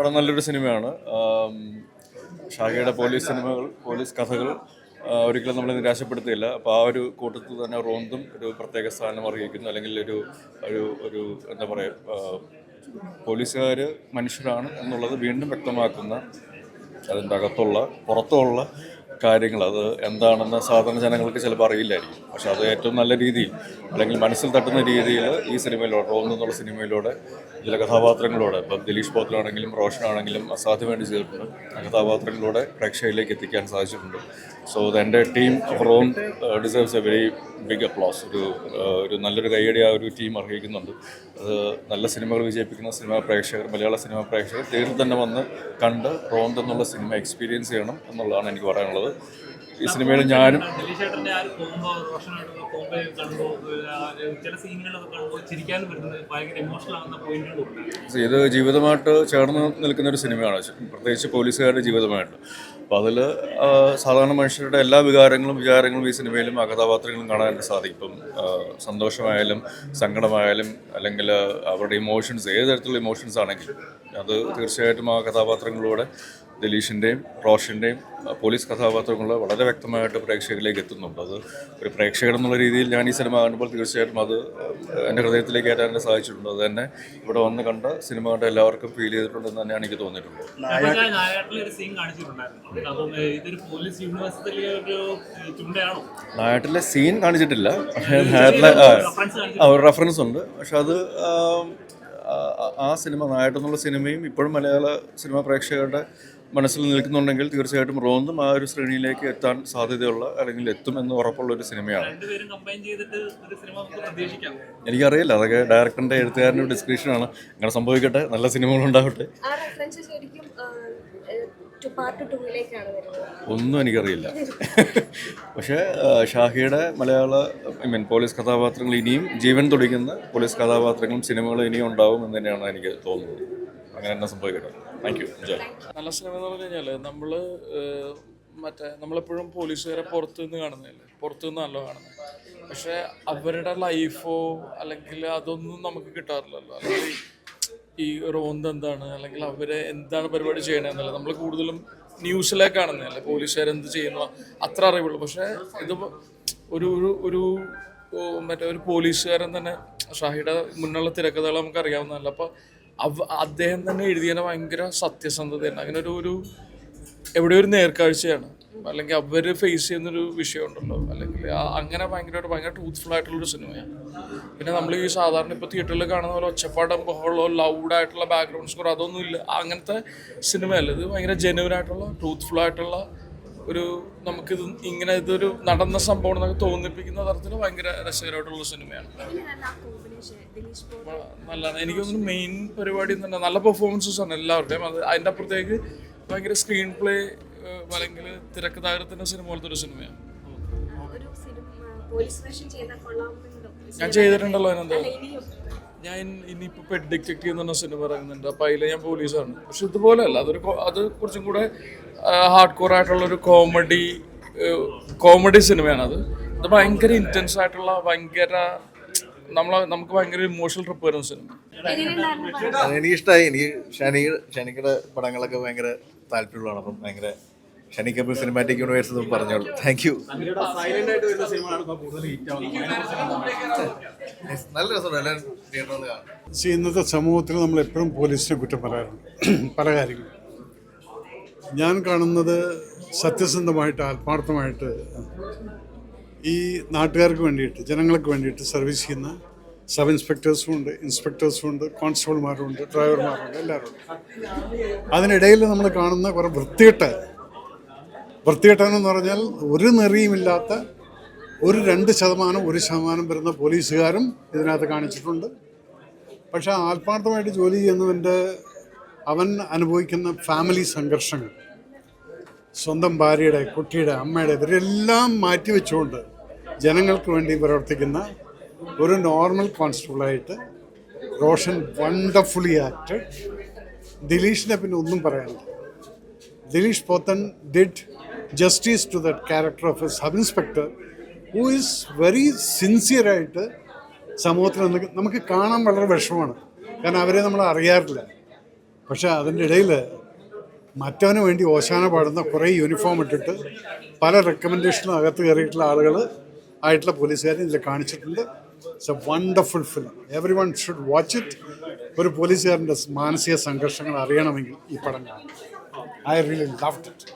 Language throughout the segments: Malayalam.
വളരെ നല്ലൊരു സിനിമയാണ്. ഷാഖയുടെ പോലീസ് സിനിമകൾ പോലീസ് കഥകൾ ഒരിക്കലും നമ്മളെ നിരാശപ്പെടുത്തിയില്ല. അപ്പോൾ ആ ഒരു കൂട്ടത്തിൽ തന്നെ റോന്തും ഒരു പ്രത്യേക സ്ഥാനം അറിയിക്കുന്നു അല്ലെങ്കിൽ ഒരു ഒരു ഒരു എന്താ പറയുക പോലീസുകാർ മനുഷ്യരാണ് എന്നുള്ളത് വീണ്ടും വ്യക്തമാക്കുന്ന അതിന്റെ അകത്തുള്ള പുറത്തുള്ള കാര്യങ്ങൾ. അത് എന്താണെന്ന് സാധാരണ ജനങ്ങൾക്ക് ചിലപ്പോൾ അറിയില്ലായിരിക്കും. പക്ഷെ അത് ഏറ്റവും നല്ല രീതിയിൽ അല്ലെങ്കിൽ മനസ്സിൽ തട്ടുന്ന രീതിയിൽ ഈ സിനിമയിലൂടെ റോന്ന് എന്നുള്ള സിനിമയിലൂടെ ചില കഥാപാത്രങ്ങളോട് ഇപ്പം ദിലീഷ് പോത്തലാണെങ്കിലും റോഷനാണെങ്കിലും വേണ്ടി ചെയ്തിട്ടുണ്ട്. ആ കഥാപാത്രങ്ങളിലൂടെ പ്രേക്ഷകരിലേക്ക് എത്തിക്കാൻ സാധിച്ചിട്ടുണ്ട്. സോ എന്റെ team Ron deserves a very big applause. ഒരു ഒരു നല്ലൊരു കൈയടി ആ ഒരു ടീം അർഹിക്കുന്നുണ്ട്. അത് നല്ല സിനിമകൾ വിജയിപ്പിക്കുന്ന സിനിമാ പ്രേക്ഷകർ മലയാള സിനിമാ പ്രേക്ഷകർ തേരിൽ തന്നെ വന്ന് കണ്ട് റോന്ത് എന്നുള്ള സിനിമ എക്സ്പീരിയൻസ് ചെയ്യണം എന്നുള്ളതാണ് എനിക്ക് പറയാനുള്ളത്. ഈ സിനിമയിൽ ഞാനും ഇത് ജീവിതമായിട്ട് ചേർന്ന് നിൽക്കുന്ന ഒരു സിനിമയാണ്. പ്രത്യേകിച്ച് പോലീസുകാരുടെ ജീവിതമായിട്ട്. അപ്പോൾ അതിൽ സാധാരണ മനുഷ്യരുടെ എല്ലാ വികാരങ്ങളും വിചാരങ്ങളും ഈ സിനിമയിലും ആ കഥാപാത്രങ്ങളും കാണാനായിട്ട് സാധിക്കും. ഇപ്പം സന്തോഷമായാലും സങ്കടമായാലും അല്ലെങ്കിൽ അവരുടെ ഇമോഷൻസ് ഏത് തരത്തിലുള്ള ഇമോഷൻസ് ആണെങ്കിലും അത് തീർച്ചയായിട്ടും ആ കഥാപാത്രങ്ങളിലൂടെ ദിലീഷിന്റെയും റോഷന്റെയും പോലീസ് കഥാപാത്രങ്ങൾ വളരെ വ്യക്തമായിട്ട് പ്രേക്ഷകരിലേക്ക് എത്തുന്നുണ്ട്. അത് ഒരു പ്രേക്ഷകൻ എന്നുള്ള രീതിയിൽ ഞാൻ ഈ സിനിമ കാണുമ്പോൾ തീർച്ചയായിട്ടും അത് എന്റെ ഹൃദയത്തിലേക്ക് കയറ്റാൻ സാധിച്ചിട്ടുണ്ട് അത് തന്നെ ഇവിടെ വന്ന് കണ്ട സിനിമ കണ്ട എല്ലാവർക്കും ഫീൽ ചെയ്തിട്ടുണ്ടെന്ന് തന്നെയാണ് എനിക്ക് തോന്നിയിട്ടുള്ളത്. നായാട്ടിലെ സീൻ കാണിച്ചിട്ടില്ല. പക്ഷേ നായാട്ടിലെ റഫറൻസ് ഒരു റെഫറൻസ് ഉണ്ട്. പക്ഷെ അത് ആ സിനിമ നായാട്ടെന്നുള്ള സിനിമയും ഇപ്പോഴും മലയാള സിനിമ പ്രേക്ഷകരുടെ മനസ്സിൽ നിൽക്കുന്നുണ്ടെങ്കിൽ തീർച്ചയായിട്ടും റോന്തും ആ ഒരു ശ്രേണിയിലേക്ക് എത്താൻ സാധ്യതയുള്ള അല്ലെങ്കിൽ എത്തും എന്ന് ഉറപ്പുള്ള ഒരു സിനിമയാണ്. രണ്ടുപേരും കമ്പൈൻ ചെയ്തിട്ട് ഒരു സിനിമ നമുക്ക് പ്രതീക്ഷിക്കാം. എനിക്കറിയില്ല അതൊക്കെ ഡയറക്ടറിന്റെ എഴുത്തുകാരന്റെ ഡിസ്ക്രിപ്ഷനാണ് അങ്ങനെ സംഭവിക്കട്ടെ നല്ല സിനിമകൾ ഉണ്ടാവട്ടെ. ആ റെഫറൻസ് ശരിക്കും പാർട്ട് ടൂവിലേക്കാണ് വരുന്നത്. ഒന്നും എനിക്കറിയില്ല. പക്ഷേ ഷാഹിയുടെ മലയാള ഐ മീൻ പോലീസ് കഥാപാത്രങ്ങൾ ഇനിയും ജീവൻ തുടിക്കുന്ന പോലീസ് കഥാപാത്രങ്ങളും സിനിമകളും ഇനിയും ഉണ്ടാവും എന്ന് തന്നെയാണ് എനിക്ക് തോന്നുന്നത്. അങ്ങനെ തന്നെ സംഭവിക്കട്ടെ. നല്ല സിനിമ എന്ന് പറഞ്ഞു കഴിഞ്ഞാൽ നമ്മൾ മറ്റേ നമ്മളെപ്പോഴും പോലീസുകാരെ പുറത്തു നിന്ന് കാണുന്നതല്ലേ? പുറത്തു നിന്നല്ലോ കാണുന്നത്. പക്ഷെ അവരുടെ ലൈഫോ അല്ലെങ്കിൽ അതൊന്നും നമുക്ക് കിട്ടാറില്ലല്ലോ. അല്ലെങ്കിൽ ഈ റോന്ത് എന്താണ്? അല്ലെങ്കിൽ അവരെ എന്താണ് പരിപാടി ചെയ്യണമെന്നല്ല നമ്മൾ കൂടുതലും ന്യൂസിലേക്ക് കാണുന്നതല്ലേ? പോലീസുകാർ എന്ത് ചെയ്യുന്നു അത്ര അറിവുള്ളൂ. പക്ഷേ ഇത് ഒരു ഒരു ഒരു മറ്റേ ഒരു പോലീസുകാരൻ തന്നെ ഷാഹിയുടെ മുന്നുള്ള തിരക്കഥകൾ നമുക്ക് അറിയാവുന്നതല്ല അപ്പോൾ അവ അദ്ദേഹം തന്നെ എഴുതിയതിനെ ഭയങ്കര സത്യസന്ധതയാണ്. അങ്ങനെ ഒരു ഒരു എവിടെ ഒരു നേർക്കാഴ്ചയാണ്. അല്ലെങ്കിൽ അവർ ഫേസ് ചെയ്യുന്നൊരു വിഷയമുണ്ടല്ലോ. അല്ലെങ്കിൽ അങ്ങനെ ഭയങ്കരമായിട്ട് ഭയങ്കര ട്രൂത്ത്ഫുൾ ആയിട്ടുള്ളൊരു സിനിമയാണ്. പിന്നെ നമ്മൾ ഈ സാധാരണ ഇപ്പോൾ തിയേറ്ററിൽ കാണുന്ന പോലെ ഒച്ചപ്പാടം ബഹളോ ലൗഡ് ആയിട്ടുള്ള ബാക്ക്ഗ്രൗണ്ട് സ്കോർ അതൊന്നും ഇല്ല അങ്ങനത്തെ സിനിമയല്ല. ഇത് ഭയങ്കര ജെന്യൂൻ ആയിട്ടുള്ള ട്രൂത്ത്ഫുൾ ആയിട്ടുള്ള ഒരു നമുക്കിത് ഇങ്ങനെ ഇതൊരു നടന്ന സംഭവം എന്നൊക്കെ തോന്നിപ്പിക്കുന്ന തരത്തിൽ ഭയങ്കര രസകരമായിട്ടുള്ള സിനിമയാണ്. നല്ലതാണ്. എനിക്ക് തോന്നുന്നു മെയിൻ പരിപാടി തന്നെ നല്ല പെർഫോമൻസസ് ആണ് എല്ലാവരുടെയും. അത് അതിന്റെ അപ്പുറത്തേക്ക് ഭയങ്കര സ്ക്രീൻ പ്ലേ അല്ലെങ്കിൽ തിരക്കഥാകൃത്തിന്റെ സിനിമ പോലത്തെ ഒരു സിനിമയാണ്. ഞാൻ ചെയ്തിട്ടുണ്ടല്ലോ അതിനെന്താ ഞാൻ ഇനിയിപ്പോൾ ഡിറ്റക്റ്റീവ് എന്ന് പറഞ്ഞ സിനിമ ഇറങ്ങുന്നുണ്ട്. അപ്പോൾ അതിൽ ഞാൻ പോലീസാണ്. പക്ഷെ ഇതുപോലെ അല്ല അതൊരു അത് കുറച്ചും കൂടെ ഹാർഡ് കോർ ആയിട്ടുള്ള ഒരു കോമഡി കോമഡി സിനിമയാണ് അത്. അത് ഭയങ്കര ഇന്റൻസ് ആയിട്ടുള്ള ഭയങ്കര നമ്മളെ നമുക്ക് ഭയങ്കര ഇമോഷണൽ ട്രിപ്പ് വരുന്ന സിനിമ? എനിക്കിഷ്ടമായി എനിക്ക് ഷനി ഷനിയുടെ പടങ്ങളൊക്കെ ഭയങ്കര താല്പര്യമുള്ളതാണ്. അപ്പം ഭയങ്കര ഷനിക്കപ്പോൾ സിനിമാറ്റിക് യൂണിവേഴ്സ് എന്ന് പറഞ്ഞോളൂ. താങ്ക് യു നല്ല രസമുണ്ട് തിയേറ്ററിൽ കാണാം പക്ഷേ ഇന്നത്തെ സമൂഹത്തിൽ നമ്മൾ എപ്പോഴും പോലീസിനെ കുറ്റം പറയാറുണ്ട്. പല കാര്യങ്ങളും. ഞാൻ കാണുന്നത് സത്യസന്ധമായിട്ട് ആത്മാർത്ഥമായിട്ട് ഈ നാട്ടുകാർക്ക് വേണ്ടിയിട്ട് ജനങ്ങൾക്ക് വേണ്ടിയിട്ട് സർവീസ് ചെയ്യുന്ന സബ് ഇൻസ്പെക്ടേഴ്സും ഉണ്ട് ഇൻസ്പെക്ടേഴ്സും ഉണ്ട് കോൺസ്റ്റബിൾമാരും ഉണ്ട് ഡ്രൈവർമാരും ഉണ്ട് എല്ലാവരും ഉണ്ട്. അതിനിടയിൽ നമ്മൾ കാണുന്ന കുറേ വൃത്തികെട്ട വൃത്തികെട്ടനെന്ന് പറഞ്ഞാൽ ഒരു നെറിയുമില്ലാത്ത ഒരു രണ്ട് ശതമാനം ഒരു ശതമാനം വരുന്ന പോലീസുകാരും ഇതിനകത്ത് കാണിച്ചിട്ടുണ്ട്. പക്ഷേ ആത്മാർത്ഥമായിട്ട് ജോലി ചെയ്യുന്നവന്റെ അവൻ അനുഭവിക്കുന്ന ഫാമിലി സംഘർഷങ്ങൾ സ്വന്തം ഭാര്യയുടെ കുട്ടിയുടെ അമ്മയുടെ ഇവരെല്ലാം മാറ്റിവെച്ചുകൊണ്ട് ജനങ്ങൾക്ക് വേണ്ടി പ്രവർത്തിക്കുന്ന ഒരു നോർമൽ കോൺസ്റ്റബിളായിട്ട് റോഷൻ വണ്ടർഫുള്ളി ആക്റ്റഡ് ദിലീഷിനെ പിന്നെ ഒന്നും പറയാനില്ല. Dileesh Pothan did justice to that character of a sub inspector who is very സിൻസിയറായിട്ട് സമൂഹത്തിൽ നമുക്ക് കാണാൻ വളരെ വിഷമമാണ്. കാരണം അവരെ നമ്മൾ അറിയാറില്ല. പക്ഷേ അതിന്റെ ഇടയിൽ മറ്റവന് വേണ്ടി ഓശാന പാടുന്ന കുറേ യൂണിഫോം ഇട്ടിട്ട് പല റെക്കമെൻഡേഷനും അകത്ത് കയറിയിട്ടുള്ള ആളുകൾ ആയിട്ടുള്ള പോലീസുകാരെ ഇതിൽ കാണിച്ചിട്ടുണ്ട്. It's a wonderful film every one should watch it ഒരു പോലീസുകാരന്റെ മാനസിക സംഘർഷങ്ങൾ അറിയണമെങ്കിൽ ഈ പടം കാണും ഐ റിയലി ലവ് ഇറ്റ്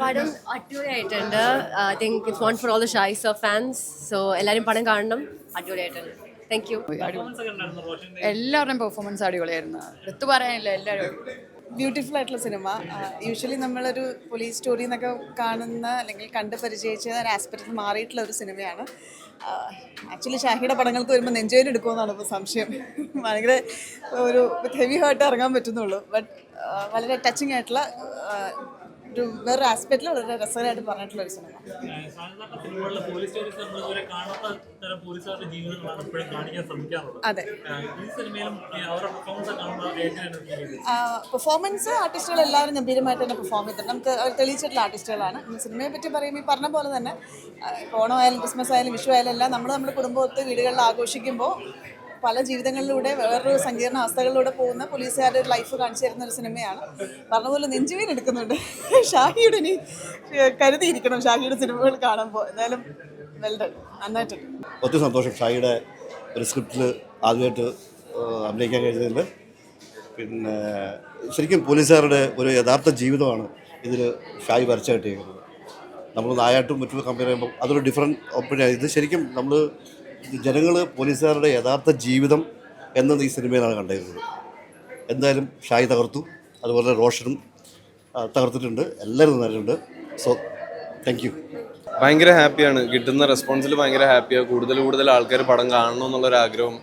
പടം അടിപൊളിയായിട്ടുണ്ട്. I think it's one for all the ഷൈസ് of fans so എല്ലാവരും പടം കാണണം. അടിപൊളിയായിട്ടുണ്ട്. താങ്ക് യു എല്ലാവരുടെയും പെർഫോമൻസ് അടിപൊളിയായിരുന്നു. എടുത്തു പറയാനില്ല എല്ലാവരും. ബ്യൂട്ടിഫുൾ ആയിട്ടുള്ള സിനിമ. യൂഷ്വലി നമ്മളൊരു പോലീസ് സ്റ്റോറി എന്നൊക്കെ കാണുന്ന അല്ലെങ്കിൽ കണ്ട് പരിചയിച്ച ഒരു ആസ്പെക്റ്റിൽ മാറിയിട്ടുള്ള ഒരു സിനിമയാണ്. ആക്ച്വലി ഷാഹിയുടെ പടങ്ങൾക്ക് വരുമ്പോൾ നെഞ്ചോയിൽ എടുക്കുമെന്നാണ് ഇപ്പോൾ സംശയം. ഭയങ്കര ഒരു ഹെവി ഹാർട്ട് ഇറങ്ങാൻ പറ്റുന്നുള്ളൂ. ബട്ട് വളരെ ടച്ചിങ് ആയിട്ടുള്ള ഒരു വേറൊരു ആസ്പെക്റ്റിൽ വളരെ രസകരമായിട്ട് പറഞ്ഞിട്ടുള്ള ഒരു സിനിമ അതെ. പെർഫോമൻസ് ആർട്ടിസ്റ്റുകൾ എല്ലാവരും ഗംഭീരമായിട്ട് തന്നെ പെർഫോം ചെയ്തിട്ടുണ്ട്. നമുക്ക് അവർ തെളിയിച്ചിട്ടുള്ള ആർട്ടിസ്റ്റുകളാണ് സിനിമയെ പറ്റി പറയുമ്പോൾ ഈ പറഞ്ഞ പോലെ തന്നെ ഓണമായാലും ക്രിസ്മസ് ആയാലും വിഷു ആയാലും എല്ലാം നമ്മൾ നമ്മുടെ കുടുംബത്ത് വീടുകളിൽ ആഘോഷിക്കുമ്പോൾ പല ജീവിതങ്ങളിലൂടെ വേറൊരു സങ്കീർണ അവസ്ഥകളിലൂടെ പോകുന്ന പോലീസുകാരുടെ ഒരു ലൈഫ് കാണിച്ചു തരുന്ന ഒരു സിനിമയാണ്. പറഞ്ഞ നെഞ്ചുവീൻ എടുക്കുന്നുണ്ട്. ഷാഹിയുടെ ഇനി കരുതിയിരിക്കണം ഷാഹിയുടെ സിനിമകൾ കാണുമ്പോൾ എന്തായാലും വെൽഡൺ നന്നായിട്ടുണ്ട്. ഒത്തിരി സന്തോഷം ഷായിയുടെ ഒരു സ്ക്രിപ്റ്റിൽ ആദ്യമായിട്ട് അഭിനയിക്കാൻ കഴിഞ്ഞതിൽ പിന്നെ ശരിക്കും പോലീസുകാരുടെ ഒരു യഥാർത്ഥ ജീവിതമാണ് ഇതിൽ ഷായി ചെയ്യുന്നത് നമ്മൾ നായാട്ടും മറ്റും കമ്പയർ ചെയ്യുമ്പോൾ അതൊരു ഡിഫറെന്റ് ഒപ്പീനിയാണ് ഇത് ശരിക്കും നമ്മൾ ജനങ്ങൾ പോലീസുകാരുടെ യഥാർത്ഥ ജീവിതം എന്നത് ഈ സിനിമയിലാണ് കണ്ടിരുന്നത് എന്തായാലും ഷായി തകർത്തു. അതുപോലെ റോഷനും തകർത്തിട്ടുണ്ട്. എല്ലാവരും നന്നായിട്ടുണ്ട്. സോ താങ്ക് യു ഭയങ്കര ഹാപ്പിയാണ്. കിട്ടുന്ന റെസ്പോൺസിൽ ഭയങ്കര ഹാപ്പിയാണ് കൂടുതൽ കൂടുതൽ ആൾക്കാർ പടം കാണണം എന്നുള്ളൊരു ആഗ്രഹം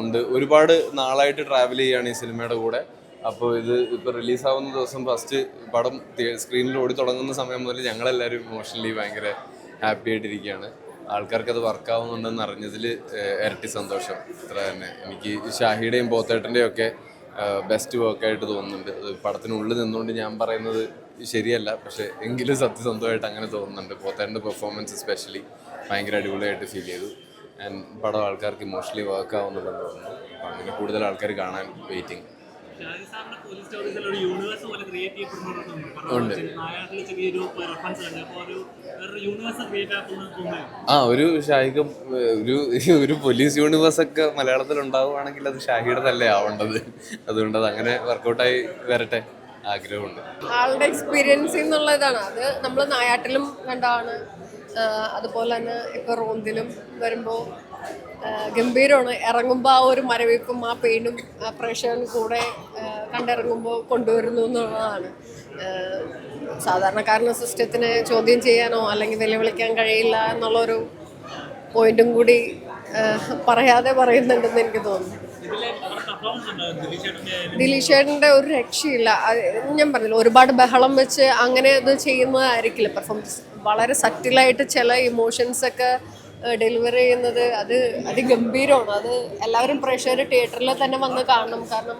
ഉണ്ട്. ഒരുപാട് നാളായിട്ട് ട്രാവൽ ചെയ്യുകയാണ് ഈ സിനിമയുടെ കൂടെ. അപ്പോൾ ഇത് ഇപ്പോൾ റിലീസാവുന്ന ദിവസം ഫസ്റ്റ് പടം സ്ക്രീനിൽ ഓടി തുടങ്ങുന്ന സമയം മുതൽ ഞങ്ങളെല്ലാവരും ഇമോഷണലി ഭയങ്കര ഹാപ്പി ആയിട്ടിരിക്കുകയാണ് ആൾക്കാർക്ക് അത് വർക്കാവുന്നുണ്ടെന്ന് അറിഞ്ഞതിൽ ഇരട്ടി സന്തോഷം. ഇത്ര തന്നെ. എനിക്ക് ഷാഹിയുടെയും പോത്തേട്ടന്റെയും ഒക്കെ ബെസ്റ്റ് വർക്കായിട്ട് തോന്നുന്നുണ്ട്. അത് പടത്തിനുള്ളിൽ നിന്നുകൊണ്ട് ഞാൻ പറയുന്നത് ശരിയല്ല. പക്ഷെ എങ്കിലും സത്യസന്ധമായിട്ട് അങ്ങനെ തോന്നുന്നുണ്ട്. പോത്തേന്റെ പെർഫോമൻസ് സ്പെഷ്യലി ഭയങ്കര അടിപൊളിയായിട്ട് ഫീൽ ചെയ്തു. ആൻഡ് പടം ആൾക്കാർക്ക് ഇമോഷണലി വർക്ക് ആവുന്നുണ്ടെന്ന് തോന്നുന്നു. അങ്ങനെ കൂടുതൽ ആൾക്കാർ കാണാൻ വെയിറ്റിംഗ് ആ ഒരു ഷാഹിക്ക് ഒരു ഒരു പോലീസ് യൂണിവേഴ്സ് ഒക്കെ മലയാളത്തിൽ ഉണ്ടാവുകയാണെങ്കിൽ അത് ഷാഹിയുടെ തന്നെ ആവേണ്ടത്? അതുകൊണ്ട് അത് അങ്ങനെ വർക്കൗട്ടായി വരട്ടെ ആഗ്രഹമുണ്ട്. ആളുടെ എക്സ്പീരിയൻസ് എന്നുള്ള ഇതാണ്. അത് നമ്മൾ നായാട്ടിലും കണ്ടാണ്. അതുപോലെ തന്നെ ഇപ്പൊ റോന്തിലും വരുമ്പോൾ ഗംഭീരമാണ്. ഇറങ്ങുമ്പോൾ ആ ഒരു മരവിപ്പും ആ പെയിനും ആ പ്രഷറും കൂടെ കണ്ടിറങ്ങുമ്പോൾ കൊണ്ടുവരുന്നു എന്നുള്ളതാണ്. സാധാരണക്കാരന് സിസ്റ്റത്തിനെ ചോദ്യം ചെയ്യാനോ അല്ലെങ്കിൽ വെല്ലുവിളിക്കാൻ കഴിയില്ല എന്നുള്ളൊരു പോയിന്റും കൂടി പറയാതെ പറയുന്നുണ്ടെന്ന് എനിക്ക് തോന്നുന്നു. ദിലീഷേട്ടന്റെ ഒരു രക്ഷയില്ല. ഞാൻ പറഞ്ഞില്ല ഒരുപാട് ബഹളം വെച്ച് അങ്ങനെ ഇത് ചെയ്യുന്നതായിരിക്കില്ല. പെർഫോമൻസ് വളരെ സറ്റിലായിട്ട് ചില ഇമോഷൻസ് ഡെലിവർ ചെയ്യുന്നത് അത് അതിഗംഭീരമാണ്. അത് എല്ലാവരും പ്രേക്ഷകർ തിയേറ്ററിൽ തന്നെ വന്ന് കാണണം. കാരണം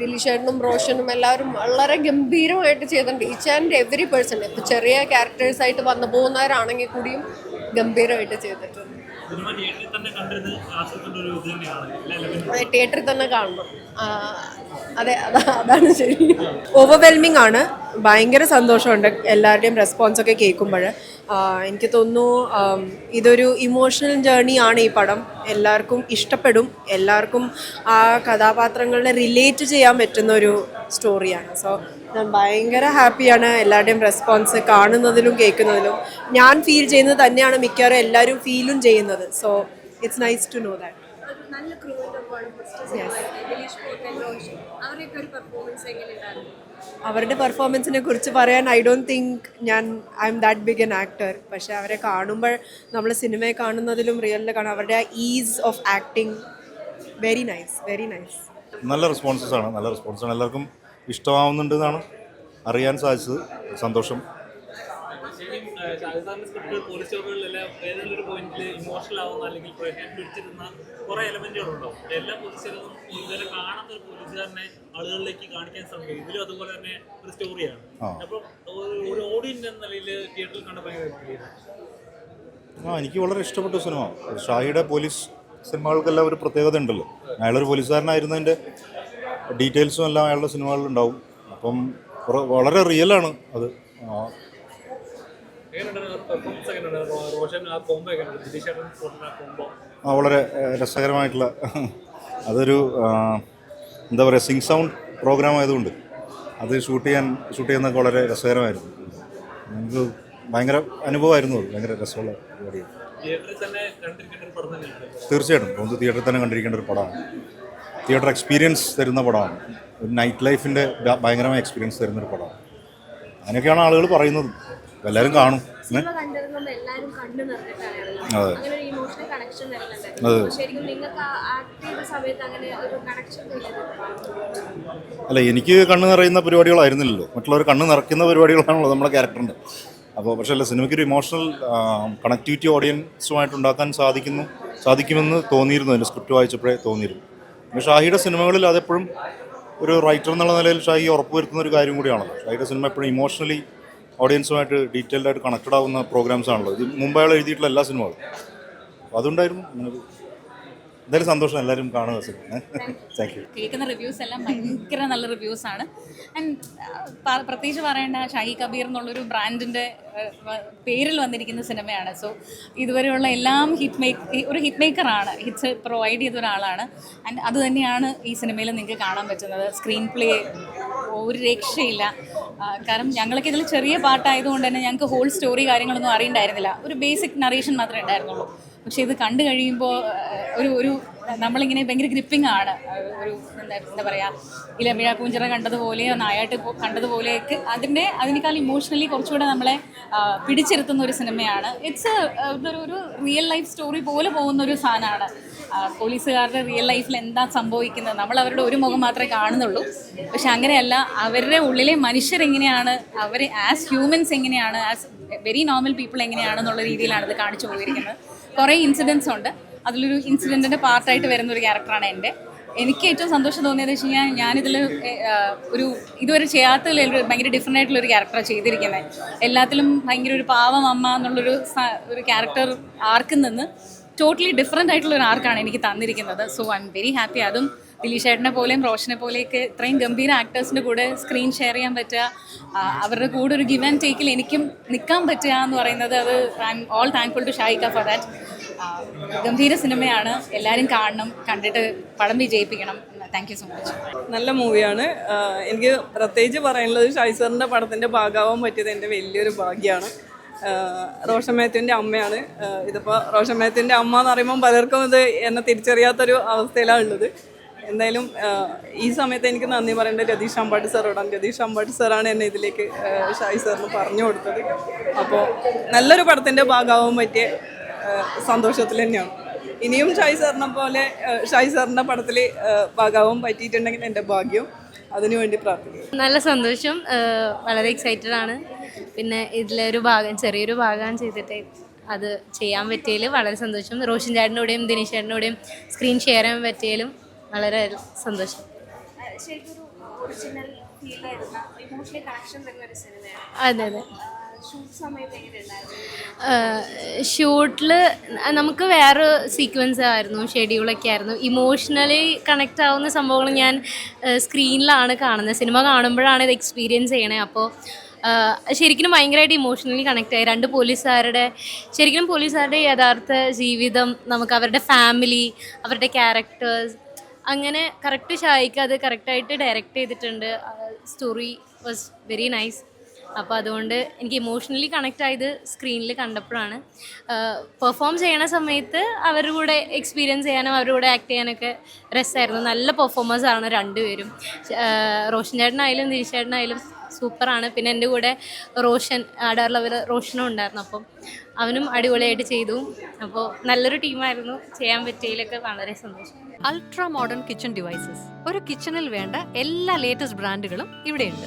ദിലിഷേട്ടനും റോഷനും എല്ലാവരും വളരെ ഗംഭീരമായിട്ട് ചെയ്തിട്ടുണ്ട്. ഈച്ച് ആൻഡ് എവറി പേഴ്സൺ ഇപ്പോൾ ചെറിയ ക്യാരക്ടേഴ്സായിട്ട് വന്നു പോകുന്നവരാണെങ്കിൽ കൂടിയും ഗംഭീരമായിട്ട് ചെയ്തിട്ടുണ്ട്. തിയേറ്ററിൽ തന്നെ കാണണം. അതെ അതാണ് ശരി. ഓവർവെൽമിംഗ് ആണ്. ഭയങ്കര സന്തോഷമുണ്ട് എല്ലാവരുടെയും റെസ്പോൺസ് ഒക്കെ കേൾക്കുമ്പോൾ എനിക്ക് തോന്നുന്നു ഇതൊരു ഇമോഷണൽ ജേർണി ആണ് ഈ പടം. എല്ലാവർക്കും ഇഷ്ടപ്പെടും. എല്ലാവർക്കും ആ കഥാപാത്രങ്ങളെ റിലേറ്റ് ചെയ്യാൻ പറ്റുന്ന ഒരു സ്റ്റോറിയാണ് സോ ഞാൻ ഭയങ്കര ഹാപ്പിയാണ് എല്ലാവരുടെയും റെസ്പോൺസ് കാണുന്നതിലും കേൾക്കുന്നതിലും. ഞാൻ ഫീൽ ചെയ്യുന്നത് തന്നെയാണ് മിക്കവാറും എല്ലാവരും ഫീലും ചെയ്യുന്നത്. So it's nice to know that നല്ല ക്രൂവിന്റെ ഒപ്പമാണ് ഒരു പെർഫോമൻസ് എങ്ങനെയുണ്ടായിരുന്നു? അവരുടെ പെർഫോമൻസിനെ കുറിച്ച് പറയാൻ ഐ ഡോണ്ട് തിങ്ക് ഞാൻ I'm that big an actor പക്ഷെ അവരെ കാണുമ്പോൾ നമ്മൾ സിനിമയെ കാണുന്നതിലും റിയലിൽ കാണാം. അവരുടെ ആ ease of acting very nice very nice നല്ല റെസ്പോൺസസ് ആണ് നല്ല റെസ്പോൺസാണ് എല്ലാവർക്കും ഇഷ്ടമാവുന്നുണ്ടെന്നാണ് അറിയാൻ സാധിച്ചത്. സന്തോഷം. ഷാജി സ്ക്രിപ്റ്റ് പോലീസ് സ്റ്റോറികളിലെല്ലാം ഏതെങ്കിലും ഒരു പോയിന്റിൽ ഇമോഷണൽ ആവുന്ന അല്ലെങ്കിൽ പ്രേക്ഷകൻ പിടിച്ചിരുന്ന കുറെ എലമെന്റുകളുണ്ടോ എല്ലാ പോലീസുകാരും ഇതുവരെ കാണാത്ത ഒരു പോലീസുകാരനെ ആളുകളിലേക്ക് കാണിക്കാൻ ശ്രമിക്കും. ഇതിലും അതുപോലെ തന്നെ ഒരു സ്റ്റോറിയാണ് അപ്പോൾ ഒരു ഓഡിയൻസ് എന്ന നിലയിൽ തിയേറ്ററിൽ കണ്ട ഭയങ്കര. ആ എനിക്ക് വളരെ ഇഷ്ടപ്പെട്ട സിനിമ ഷാഹിയുടെ പോലീസ് സിനിമകൾക്കെല്ലാം ഒരു പ്രത്യേകത ഉണ്ടല്ലോ. അയാളൊരു പോലീസുകാരനായിരുന്നതിന്റെ ഡീറ്റെയിൽസും എല്ലാം അയാളുടെ സിനിമകളിലുണ്ടാവും അപ്പം വളരെ റിയലാണ് അത്. ആ, വളരെ രസകരമായിട്ടുള്ള അതൊരു എന്താ പറയുക സിങ് സൗണ്ട് പ്രോഗ്രാം ആയതുകൊണ്ട് അത് ഷൂട്ട് ചെയ്യാൻ ഷൂട്ട് ചെയ്യുന്നതൊക്കെ വളരെ രസകരമായിരുന്നു. നമുക്ക് ഭയങ്കര അനുഭവമായിരുന്നു അത് ഭയങ്കര രസമുള്ള പരിപാടിയായിരുന്നു തന്നെ കണ്ടിരിക്കേണ്ട ഒരു പടം തന്നെയാണ് തീർച്ചയായിട്ടും നമുക്ക് തിയേറ്ററിൽ തന്നെ കണ്ടിരിക്കേണ്ട ഒരു പടമാണ്. തിയേറ്റർ എക്സ്പീരിയൻസ് തരുന്ന പടമാണ്. ഒരു നൈറ്റ് ലൈഫിന്റെ ഭയങ്കരമായ എക്സ്പീരിയൻസ് തരുന്ന ഒരു പടമാണ്. അങ്ങനെയൊക്കെയാണ് ആളുകൾ പറയുന്നത്. എല്ലാവരും കാണും. അതെ. അല്ല എനിക്ക് കണ്ണ് നിറയുന്ന പരിപാടികളായിരുന്നില്ലല്ലോ. മറ്റുള്ളവർ കണ്ണ് നിറയ്ക്കുന്ന പരിപാടികളാണല്ലോ നമ്മുടെ ക്യാരക്ടറിന്റെ അപ്പോൾ പക്ഷേ അല്ല സിനിമയ്ക്ക് ഒരു ഇമോഷണൽ കണക്ടിവിറ്റി ഓഡിയൻസുമായിട്ട് ഉണ്ടാക്കാൻ സാധിക്കുന്നു സാധിക്കുമെന്ന് തോന്നിയിരുന്നു എന്റെ സ്ക്രിപ്റ്റ് വായിച്ചപ്പോഴേ തോന്നിയിരുന്നു. പിന്നെ ഷാഹിയുടെ സിനിമകളിൽ അതെപ്പോഴും ഒരു റൈറ്റർ എന്നുള്ള നിലയിൽ ഷാഹി ഉറപ്പുവരുത്തുന്ന ഒരു കാര്യം കൂടിയാണല്ലോ. ഷാഹിയുടെ സിനിമ എപ്പോഴും ഇമോഷണലി ഓഡിയൻസുമായിട്ട് ഡീറ്റെയിൽഡ് ആയിട്ട് കണക്റ്റഡ് ആവുന്ന പ്രോഗ്രാംസ് ആണല്ലോ. ഇത് മുമ്പ് എഴുതിയിട്ടുള്ള എല്ലാ സിനിമകളും. അപ്പോൾ അതുണ്ടായിരുന്നു എന്തായാലും സന്തോഷം എല്ലാവരും കാണുക സിനിമ. താങ്ക് യു കേൾക്കുന്ന റിവ്യൂസ് എല്ലാം ഭയങ്കര നല്ല റിവ്യൂസ് ആണ്. ആൻഡ് പ്രത്യേകിച്ച് പറയേണ്ട ഷാഹി കബീർ എന്നുള്ളൊരു ബ്രാൻഡിന്റെ പേരിൽ വന്നിരിക്കുന്ന സിനിമയാണ്. സോ ഇതുവരെയുള്ള എല്ലാം ഹിറ്റ് മേക്ക് ഒരു ഹിറ്റ് മേക്കറാണ് ഹിറ്റ്സ് പ്രൊവൈഡ് ചെയ്ത ഒരാളാണ് ആൻഡ് അതുതന്നെയാണ് ഈ സിനിമയിൽ നിങ്ങൾക്ക് കാണാൻ പറ്റുന്നത്. സ്ക്രീൻ പ്ലേ ഒരു രക്ഷയില്ല. കാരണം ഞങ്ങൾക്ക് ഇതിൽ ചെറിയ പാട്ടായതുകൊണ്ട് തന്നെ ഞങ്ങൾക്ക് ഹോൾ സ്റ്റോറി കാര്യങ്ങളൊന്നും അറിയണ്ടായിരുന്നില്ല. ഒരു ബേസിക് നറേഷൻ മാത്രമേ ഉണ്ടായിരുന്നുള്ളൂ. പക്ഷെ ഇത് കണ്ടു കഴിയുമ്പോൾ ഒരു ഒരു നമ്മളിങ്ങനെ ഭയങ്കര ഗ്രിപ്പിംഗ് ആണ്. ഒരു എന്താ എന്താ പറയുക ഇലമിഴ പൂഞ്ചിറ കണ്ടതുപോലെയോ നായാട്ട് കണ്ടതുപോലെയൊക്കെ അതിന്റെ അതിനേക്കാൾ ഇമോഷണലി കുറച്ചുകൂടെ നമ്മളെ പിടിച്ചിരുത്തുന്ന ഒരു സിനിമയാണ് ഇറ്റ്സ് ഒരു റിയൽ ലൈഫ് സ്റ്റോറി പോലെ പോകുന്ന ഒരു സാധനമാണ്. പോലീസുകാരുടെ റിയൽ ലൈഫിൽ എന്താ സംഭവിക്കുന്നത്? നമ്മൾ അവരുടെ ഒരു മുഖം മാത്രമേ കാണുന്നുള്ളൂ. പക്ഷെ അങ്ങനെയല്ല അവരുടെ ഉള്ളിലെ മനുഷ്യരെങ്ങനെയാണ് അവർ ആസ് ഹ്യൂമൻസ് എങ്ങനെയാണ് ആസ് വെരി നോർമൽ പീപ്പിൾ എങ്ങനെയാണെന്നുള്ള രീതിയിലാണ് ഇത് കാണിച്ചു പോയിരിക്കുന്നത്. കുറേ ഇൻസിഡൻസ് ഉണ്ട്. അതിലൊരു ഇൻസിഡന്റിന്റെ പാർട്ടായിട്ട് വരുന്ന ഒരു ക്യാരക്ടറാണ് എന്റെ. എനിക്ക് ഏറ്റവും സന്തോഷം തോന്നിയത് വെച്ച് കഴിഞ്ഞാൽ ഞാനിതിൽ ഒരു ഇതുവരെ ചെയ്യാത്തതിൽ ഒരു ഭയങ്കര ഡിഫറെന്റ് ആയിട്ടുള്ള ഒരു ക്യാരക്ടറാണ് ചെയ്തിരിക്കുന്നത് എല്ലാത്തിലും ഭയങ്കര ഒരു പാവം അമ്മ എന്നുള്ളൊരു ഒരു ക്യാരക്ടർ ആർക്കും നിന്ന് ടോട്ടലി ഡിഫറെന്റ് ആയിട്ടുള്ള ഒരു ആർക്കാണ് എനിക്ക് തന്നിരിക്കുന്നത്. So I'm very happy അതും ദിലീഷ് ഏട്ടനെ പോലെയും റോഷനെ പോലെയൊക്കെ ഇത്രയും ഗംഭീര ആക്ടേഴ്സിന്റെ കൂടെ സ്ക്രീൻ ഷെയർ ചെയ്യാൻ പറ്റുക. അവരുടെ കൂടെ ഒരു ഗിവ് ആൻഡ് ടേക്കിൽ എനിക്കും നിൽക്കാൻ പറ്റുക എന്ന് പറയുന്നത് അത് I'm all thankful to ഷായിക്ക ഫോർ ദാറ്റ് ഗംഭീര സിനിമയാണ്. എല്ലാവരും കാണണം കണ്ടിട്ട് പടം വിജയിപ്പിക്കണം. താങ്ക് യു സോ മച്ച് നല്ല മൂവിയാണ്. എനിക്ക് പ്രത്യേകിച്ച് പറയാനുള്ളത് ഷൈസറിന്റെ പടത്തിന്റെ ഭാഗമാവാൻ പറ്റിയത് എന്റെ വലിയൊരു ഭാഗ്യമാണ്. റോഷൻ മേത്തിന്റെ അമ്മയാണ്. ഇതിപ്പോൾ റോഷൻ മേത്തിന്റെ അമ്മ എന്ന് പറയുമ്പോൾ പലർക്കും ഇത് എന്നെ തിരിച്ചറിയാത്തൊരു അവസ്ഥയിലാണ് ഉള്ളത്. എന്തായാലും ഈ സമയത്ത് എനിക്ക് നന്ദി പറയേണ്ടത് രതീഷ് അമ്പാട്ട് സാറോടാണ്. രതീഷ് അമ്പാട്ട് സാറാണ് എന്നെ ഇതിലേക്ക് ഷായി സാറിന് പറഞ്ഞു കൊടുത്തത്. അപ്പോൾ നല്ലൊരു പടത്തിന്റെ ഭാഗമാവാൻ പറ്റിയ സന്തോഷത്തിൽ തന്നെയാണ്. ഇനിയും ഷായി സാറിനെ പോലെ ഷായി സാറിന്റെ പടത്തിൽ ഭാഗമാവാൻ പറ്റിയിട്ടുണ്ടെങ്കിൽ എന്റെ ഭാഗ്യം. അതിനുവേണ്ടി പ്രാർത്ഥിക്കുന്നു. നല്ല സന്തോഷം. വളരെ എക്സൈറ്റഡ് ആണ്. പിന്നെ ഇതിലൊരു ഭാഗം ചെറിയൊരു ഭാഗം ചെയ്തിട്ട് അത് ചെയ്യാൻ പറ്റിയതിൽ വളരെ സന്തോഷം. റോഷൻ ചേട്ടനോടെയും ദിനേശ് ചേട്ടനോടെയും സ്ക്രീൻ ഷെയർ ചെയ്യാൻ പറ്റിയതിലും വളരെ സന്തോഷം. അതെ അതെ. ഷൂട്ടിൽ നമുക്ക് വേറെ സീക്വൻസ് ആയിരുന്നു ഷെഡ്യൂളൊക്കെ ആയിരുന്നു. ഇമോഷണലി കണക്റ്റ് ആവുന്ന സംഭവങ്ങൾ ഞാൻ സ്ക്രീനിലാണ് കാണുന്നത്. സിനിമ കാണുമ്പോഴാണ് ഇത് എക്സ്പീരിയൻസ് ചെയ്യണേ. അപ്പോൾ ശരിക്കും ഭയങ്കരമായിട്ട് ഇമോഷണലി കണക്റ്റ് ആയി. രണ്ട് പോലീസുകാരുടെ ശരിക്കും പോലീസുകാരുടെ യഥാർത്ഥ ജീവിതം നമുക്ക് അവരുടെ ഫാമിലി അവരുടെ ക്യാരക്ടേഴ്സ് അങ്ങനെ കറക്റ്റ് ഷായിക്ക് അത് കറക്റ്റായിട്ട് ഡയറക്റ്റ് ചെയ്തിട്ടുണ്ട്. സ്റ്റോറി വാസ് വെരി നൈസ് അപ്പോൾ അതുകൊണ്ട് എനിക്ക് ഇമോഷണലി കണക്റ്റ് ആയത് സ്ക്രീനിൽ കണ്ടപ്പോഴാണ്. പെർഫോം ചെയ്യണ സമയത്ത് അവരുടെ കൂടെ എക്സ്പീരിയൻസ് ചെയ്യാനും അവരുടെ കൂടെ ആക്ട് ചെയ്യാനൊക്കെ രസമായിരുന്നു നല്ല പെർഫോമൻസ് ആണ് രണ്ടുപേരും. റോഷൻ ചേട്ടനായാലും ദിലീഷ് ചേട്ടനായാലും സൂപ്പറാണ് പിന്നെ എന്റെ കൂടെ റോഷൻ ആടാറുള്ളവർ റോഷനും ഉണ്ടായിരുന്നു. അപ്പം അവനും അടിപൊളിയായിട്ട് ചെയ്തു. അപ്പോൾ നല്ലൊരു ടീമായിരുന്നു ചെയ്യാൻ പറ്റിയതിലൊക്കെ വളരെ സന്തോഷം. അൾട്രാ മോഡേൺ കിച്ചൺ ഡിവൈസസ് ഒരു കിച്ചണിൽ വേണ്ട എല്ലാ ലേറ്റസ്റ്റ് ബ്രാൻഡുകളും ഇവിടെയുണ്ട്.